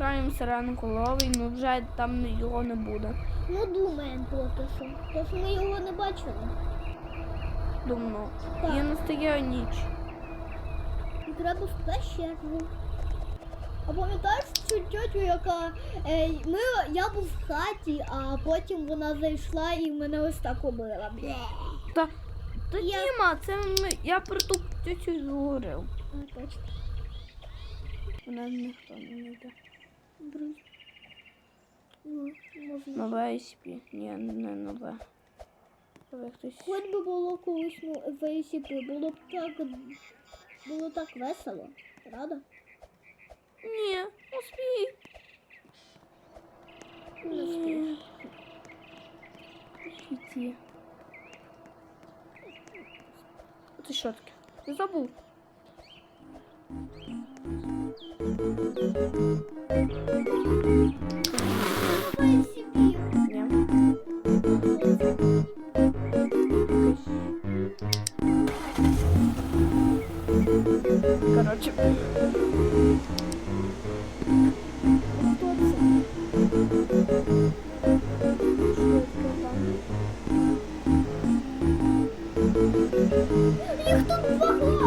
граємо сирену коловий, ну вже там його не буде. Ну, думаємо поки що. Що ми його не бачили. Думно. Так. І настає ніч. І треба в пещеру. А пам'ятаєш цю тьотю, яка е, ми, я був в хаті, а потім вона зайшла і мене ось так убила. Та, та Я- Діма, це ми, я про ту тетю й говорив. Вона ніхто не йде. Брус. Ну, можна. Нове SP. Ні, не нове. Нове хтось. Хоч би було колись ну, в ACP, було б так, було так весело. Правда? Ні, успій. Не Ні. встиг. Іти. Це що таке? Я забув. В ACP. Ні. Коротше. Хто це? Їх тут багато.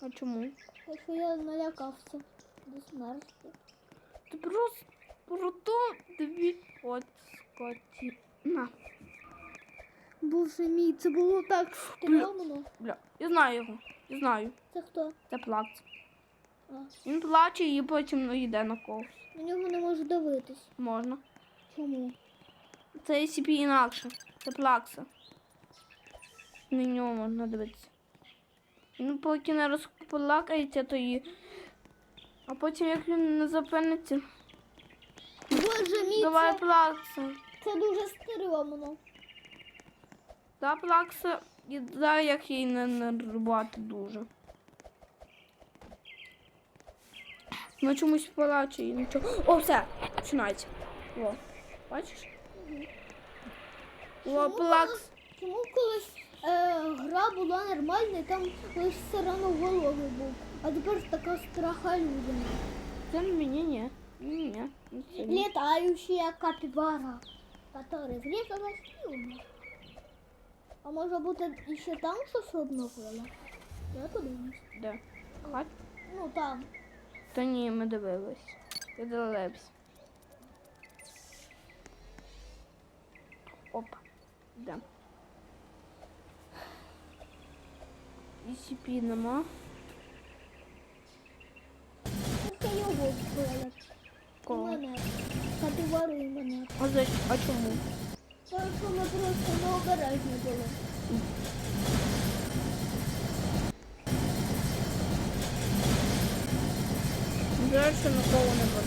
А чому? Тому що я налякався до смерті. Ти просто прото дві от скоті. На. Боже мій, це було так стрьомно. Бля, я знаю його. Я знаю. Це хто? Це плакс. Він плаче і потім ну, йде на когось. на нього не можу дивитись. Можна. Чому? Це ACP інакше. Це плакса. На нього можна дивитися. Він поки не розплакається, то і. А потім, як він не зупиниться, Боже мій, давай це, плакса. це дуже стрьомно. Да, плакса. І да, як їй не нервувати дуже. Ну чомусь плаче і нічого. О, все! Починається. О, бачиш? О, Чому плакс. Чому колись гра була нормальна, там лише сиреноголовий був, а тепер така страха людина. Це мені, ні. Ні, ні. Летающая капібара, которая врізалась і умер. А може бути ще там щось обновлено? Я подивлюсь. Де? Хат? Ну там. Та ні, ми дивились. Я дивився. Опа. Де? ECP нема. Це його вбили. І Кого? мене. Капібару і мене. А, за... а чому? Тому що ми просто необережні були. Жаль, що нікого не можна було.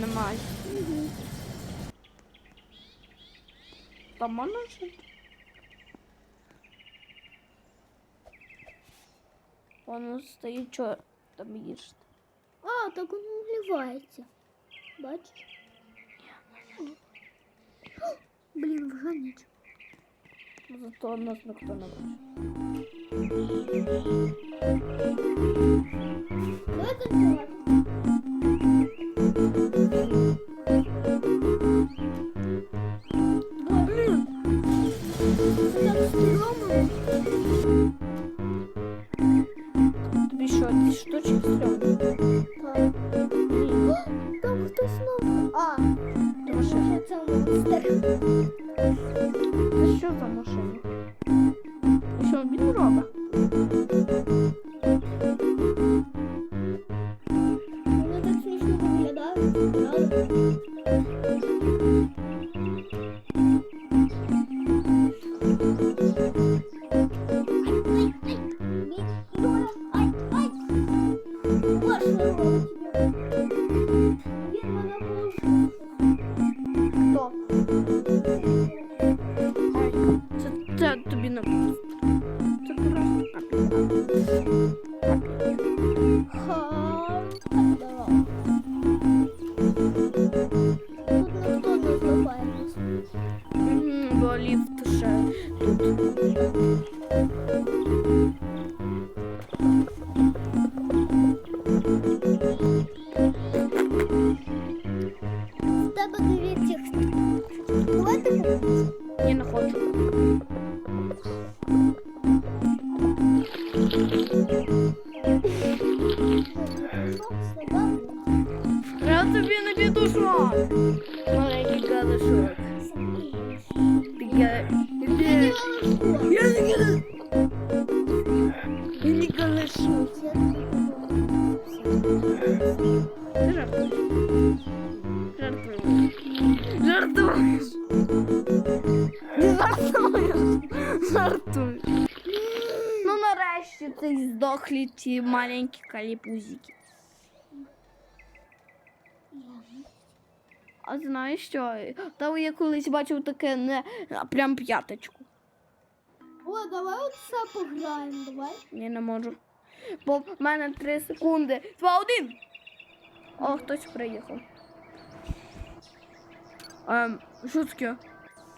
немає. Мгм. Там можна жити? Воно стоїть, що там їсти. А, так воно вливається. Бачиш? О, Блін, вже ніч. Зато нас ніхто не бачить. Давай Що, ці все? Так. Ні. Там хтось знову. А, Це машина. це монстр. Це що за машина? Що він робить? Маленький галишок. Я Я жартуєш. Жартуєш. Ну нарешті ти здохлі ці маленькі каліпузики. А знаєш що? Та я колись бачив таке не а прям п'яточку. О, давай от це пограємо, давай. Я не можу. Бо в мене три секунди. Два, один. О, хтось приїхав. Ем, що таке?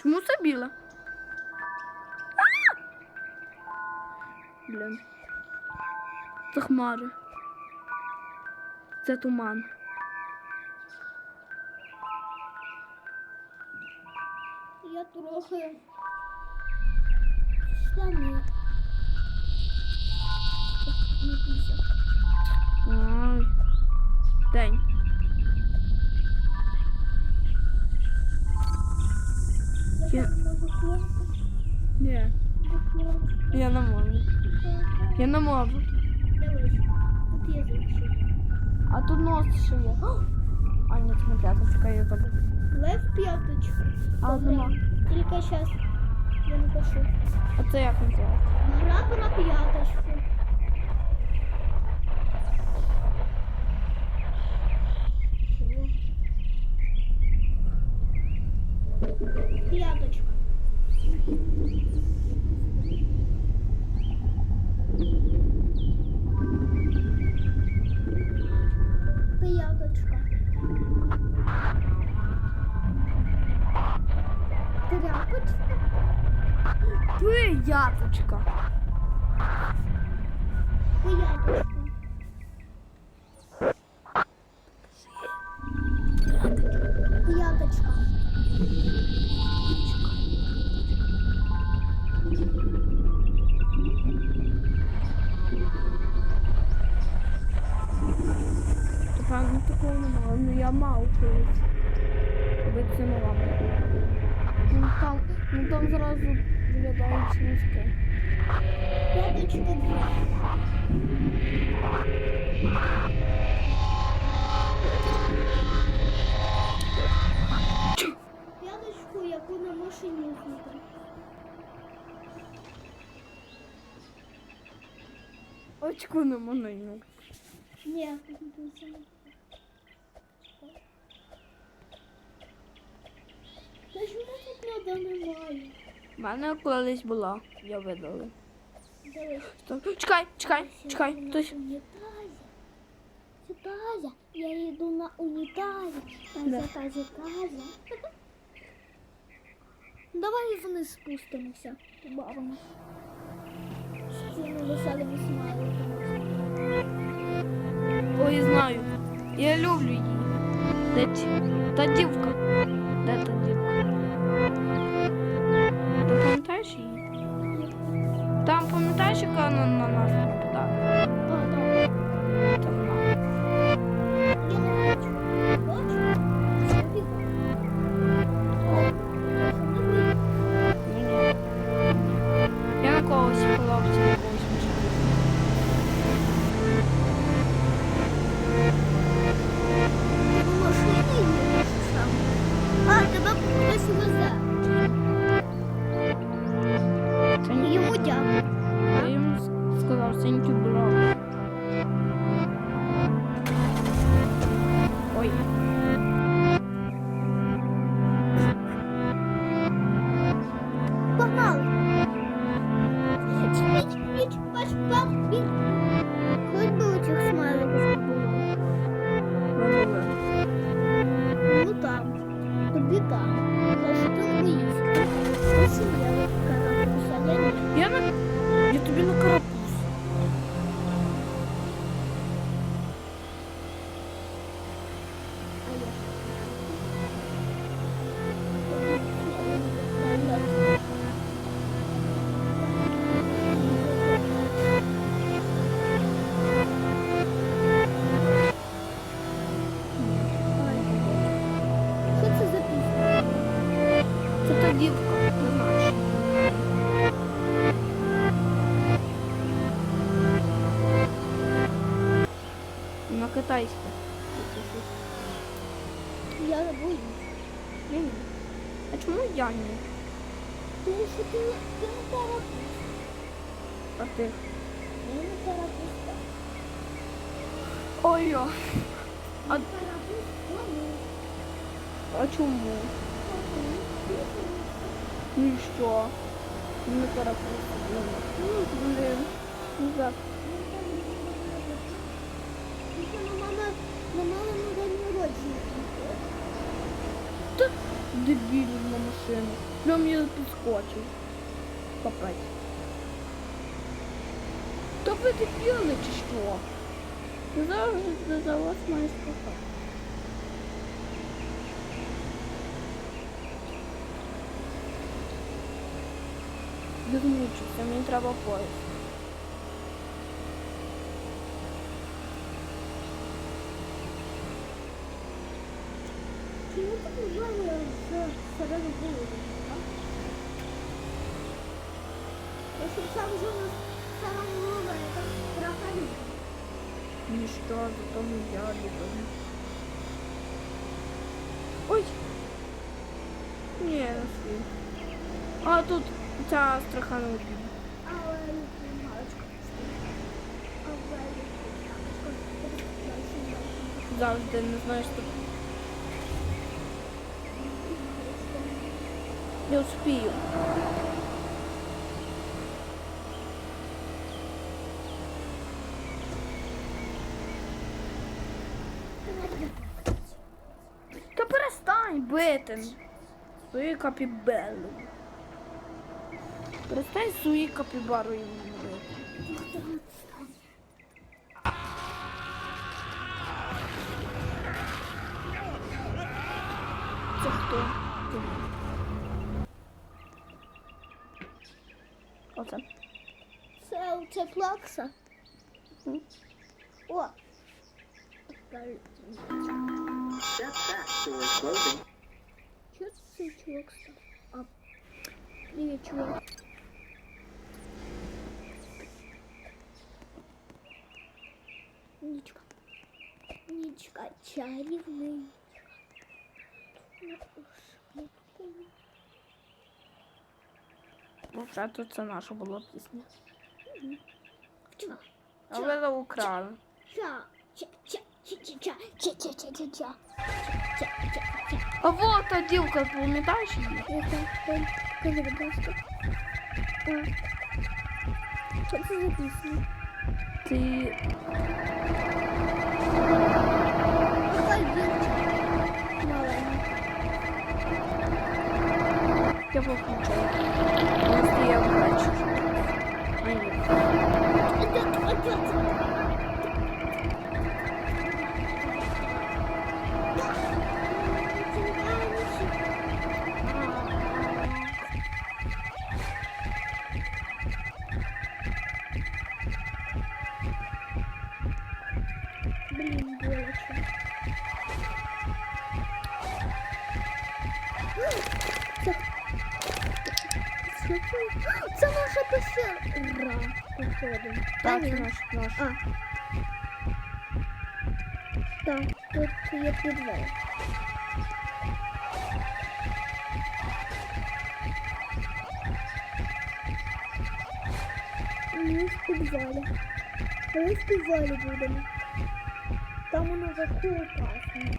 Чому це біле? Блін. Це хмари. Це туман. Трохи штани. День. Я-. Ні. Я не можу. Я не можу. Дивись, тут язик ще. А тут нос ще є. А, ні, це не п'яточка, я забув. Давай в п'яточку. А, нема. Тільки зараз я напишу. А це як називається? Гра про п'яточку. П'яточка. П'яточка. Напевно, такого немає. Ну я мав колись. Це мала. Ну ну там зразу виглядають носки. П'яточка два. П'яточку, яку на машині знайти. Очку на монину. Ні, Та ж мене тут немає. У мене колись була, я видала. Чекай, чекай, чекай. Хтось. Це Тазя. Я йду на унітазі. Тазя, тазя, тазя. Давай вниз спустимося. Побавимо. З веселими смайликами. Ой, знаю. Я люблю її. Та дівка. Де та Там пам'ятаєш, Ой. А, а чому? Ну і що? Не. Ну, блин. Ну так. Мене, на день народження. Та дебілів на машину. Прям я підскочив. Капець. Та ви дебіли чи що? Я Завжди за вас маю скакати. Я змучився, мені треба поїзд. Чому ти вважає з середу голову? Якщо б сам вже на самому голову, я там страхаю. Ніщо, зато я любим. Ой! Ні, не свій. А тут ця страха не убіде. Але люблю галочку. Але люблю галочку. Завжди не знаєш, що я успію. Та бити. Свою капібелу. Перестань свою капібару їм бити. Це хто? Оце. Це, це плакса. О! Step back, door is closing классный чувак стал. А, привет, чувак. Ничка. Ничка чаревный. Ну ну, вже тут це наша була пісня. Ча. Але украли. Ча. Ча. Ча. А вот та дівка, пам'ятаєш її? Кажи, будь ласка. Що це за пісня? Ти... Я выключила. Если я врач. А нет. Это отец. Так, наш, наш. А. Так, тут є підвал. Ми в підвалі. Ми в підвалі будемо. Там воно наверху опасно.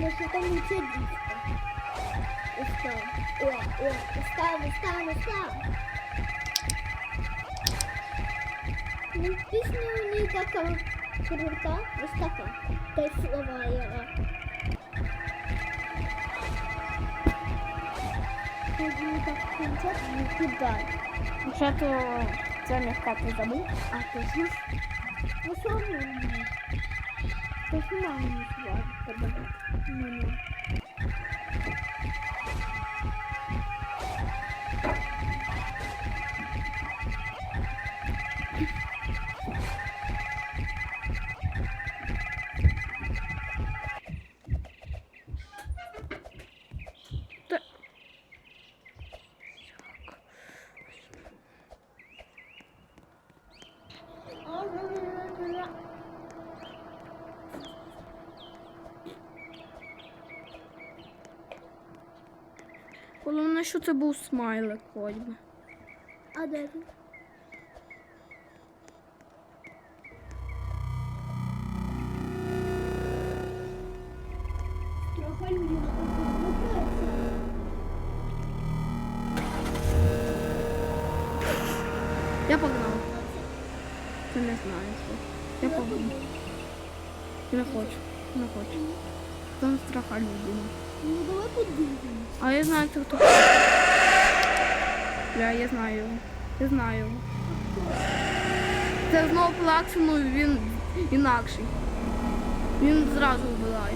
Може там і це дійсно. Ось. О, о, ось там, ось пісня у неї така крута, ось така. Та й слова є. Тут не так кричать, не кидай. Вже то це м'яка ти забув? А ти ж? Ну що мені? Ти ж мама не звати тебе. Мене. Що це був смайлик хоч би. А де ти? Людина Я погнав. Це не знаю. що. Я погнав. Не хочу. Не хочу. Там страха людина. Ну давай подивимось. А я знаю, це хто. Бля, я знаю його. Я знаю його. Це знову плакс, ну він інакший. Він зразу вбиває.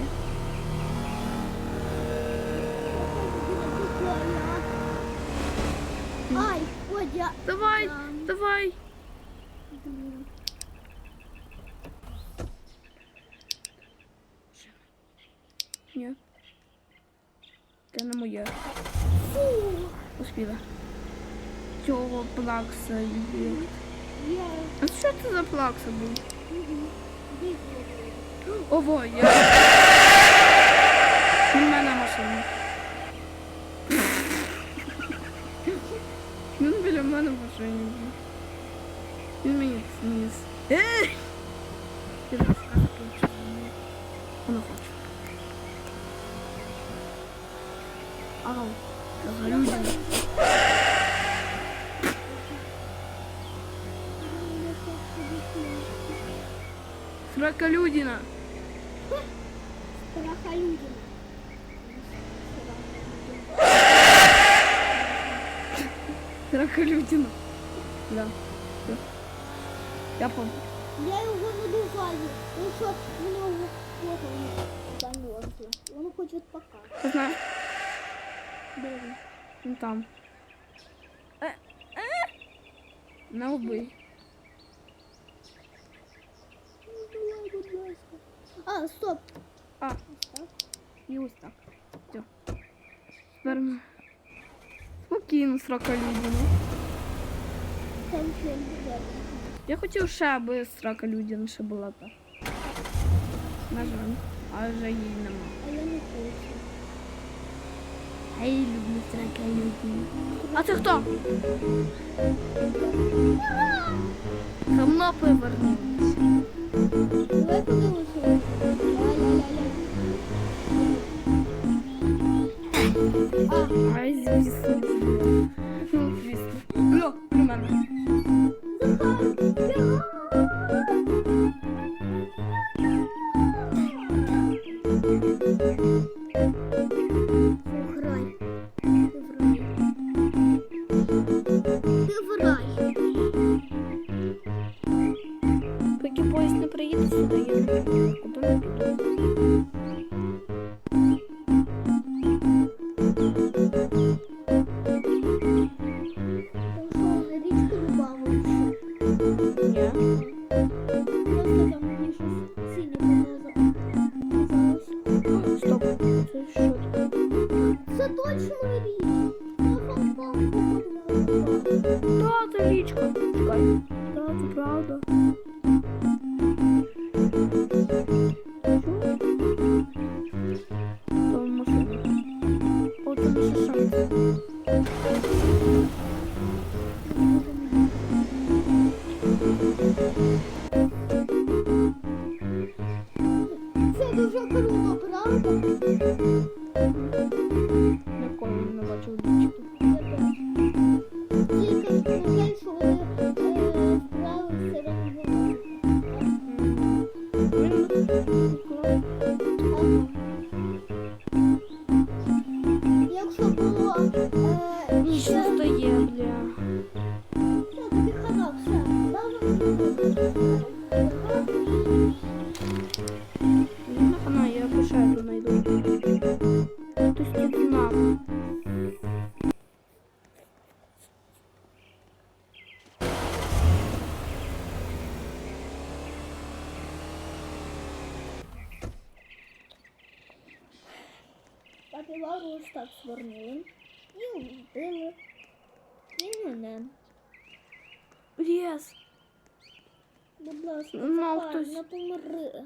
Ай, ой, я... Давай, давай. moje. Uuu, uśpiewa. Ciało plaksa lubię. A co to za plaksa był? O woje. Nie ma na maszynie. Ну, біля мене машині. Він мені вниз. Страхолюдина. Страхолюдина. Страхолюдина. Да. Я помню. Я его надуваю. Он что, у него вот он замерзли. Он уходит пока. Я знаю. Блин. Он там. Э, э? На убыль. А, стоп. А. І ось так. Все. Тепер спокійно срока людину. Я хотів ще, аби срака людина ще була так. На жаль, а вже її нема. Я її люблю, так я люблю. А це хто? Хамно повернувся. точно річку. Та, це річка. Чекай. Та, правда. повернули і вбили і мене. Yes. Будь ласка, ну, хтось... не помри.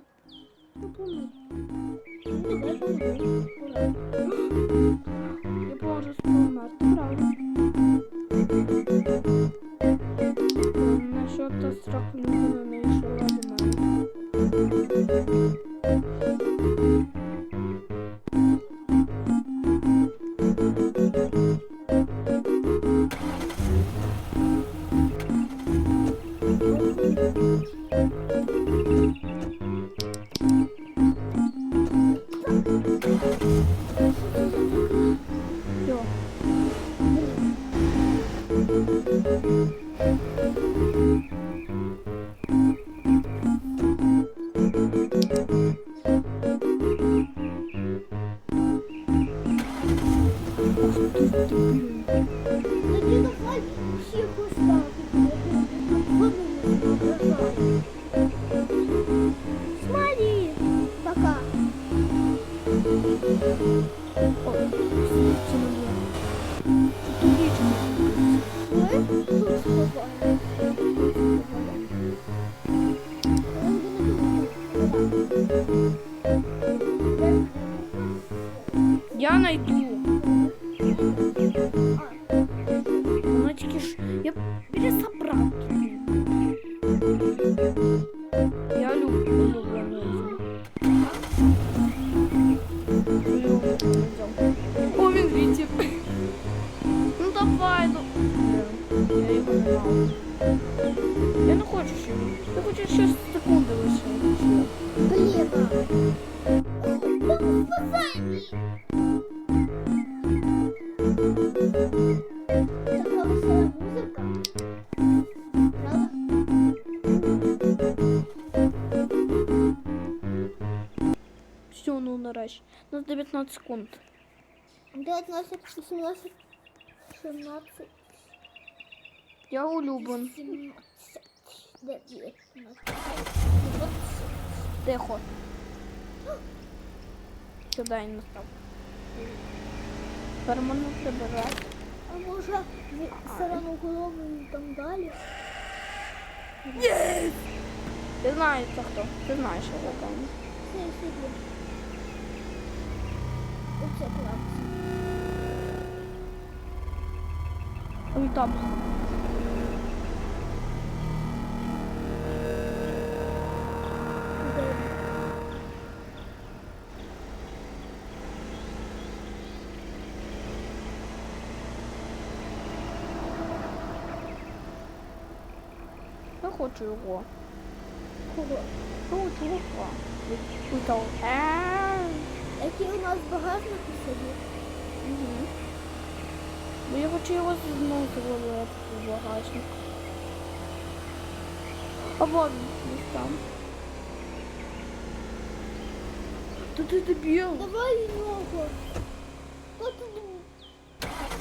Я найду. Все, ну наращивай. На 19 секунд. 19, 18, 17. Я улюблен. 19. Тихо. Сюди не став. Перману прибирати. А може сарану голову і там далі? Ні! Ти знаєш, це хто? Ти знаєш, що це там. Це сюди. Оце клапці. Ой, там. Хочу його. Кого? Його. Який у нас багажник собі? Мгм. Бо я хочу його знову завалити в багажник. А вон десь там. Та ти дебіл. Давай ногу. От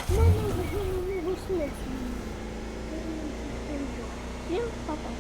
в мене вже не 没有爸爸